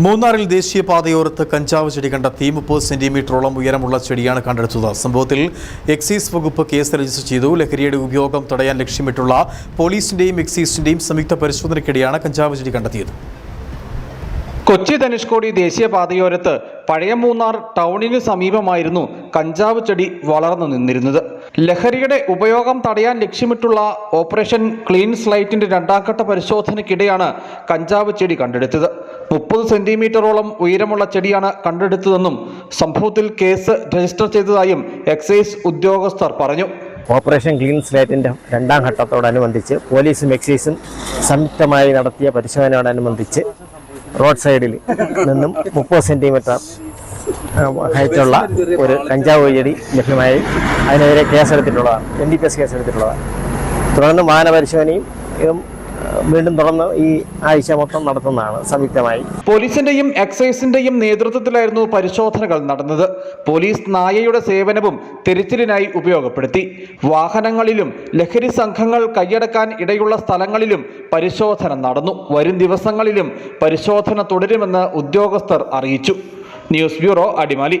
മൂന്നാറിൽ ദേശീയപാതയോരത്ത് കഞ്ചാവ് ചെടി കണ്ടെത്തി മുപ്പത് സെന്റിമീറ്ററോളം ഉയരമുള്ള ചെടിയാണ് കണ്ടെടുത്തത്. സംഭവത്തിൽ എക്സൈസ് വകുപ്പ് കേസ് രജിസ്റ്റർ ചെയ്തു. ലഹരിയുടെ ഉപയോഗം തടയാൻ ലക്ഷ്യമിട്ടുള്ള പോലീസിന്റെയും എക്സൈസിന്റെയും സംയുക്ത പരിശോധനയ്ക്കിടെയാണ് കഞ്ചാവ് ചെടി കണ്ടെത്തിയത്. കൊച്ചി ധനുഷ്കോടി ദേശീയപാതയോരത്ത് പഴയ മൂന്നാർ ടൗണിന് സമീപമായിരുന്നു കഞ്ചാവ് ചെടി വളർന്നു നിന്നിരുന്നത്. ലഹരിയുടെ ഉപയോഗം തടയാൻ ലക്ഷ്യമിട്ടുള്ള ഓപ്പറേഷൻ ക്ലീൻ സ്ലൈറ്റിന്റെ രണ്ടാംഘട്ട പരിശോധനയ്ക്കിടെയാണ് കഞ്ചാവ് ചെടി കണ്ടെടുത്തത്. മുപ്പത് സെന്റിമീറ്ററോളം ഉയരമുള്ള ചെടിയാണ് കണ്ടെടുത്തതെന്നും സംഭവത്തിൽ കേസ് രജിസ്റ്റർ ചെയ്തതായും എക്സൈസ് ഉദ്യോഗസ്ഥർ പറഞ്ഞു. ഓപ്പറേഷൻ ക്ലീൻ സ്ലേറ്റിന്റെ രണ്ടാം ഘട്ടത്തോടനുബന്ധിച്ച് പോലീസും എക്സൈസും സംയുക്തമായി നടത്തിയ പരിശോധനയോടനുബന്ധിച്ച് റോഡ് സൈഡിൽ നിന്നും മുപ്പത് സെന്റിമീറ്റർ ഹൈറ്റുള്ള ഒരു കഞ്ചാവ് ചെടി ലഭ്യമായി. അതിനെതിരെ കേസെടുത്തിട്ടുള്ളതാണ് എൻ ഡി പി എസ് കേസെടുത്തിട്ടുള്ളതാണ്. തുടർന്ന് വാഹന പരിശോധനയും വീണ്ടും തുടർന്ന് ഈ ആഴ്ച മൊത്തം നടത്തുന്നതാണ് സംയുക്തമായി. പോലീസിന്റെയും എക്സൈസിന്റെയും നേതൃത്വത്തിലായിരുന്നു പരിശോധനകൾ നടന്നത്. പോലീസ് നായയുടെ സേവനവും തിരച്ചിലിനായി ഉപയോഗപ്പെടുത്തി. വാഹനങ്ങളിലും ലഹരി സംഘങ്ങൾ കൈയടക്കാൻ ഇടയുള്ള സ്ഥലങ്ങളിലും പരിശോധന നടന്നു. വരും ദിവസങ്ങളിലും പരിശോധന തുടരുമെന്ന് ഉദ്യോഗസ്ഥർ അറിയിച്ചു. News bureau Adimali.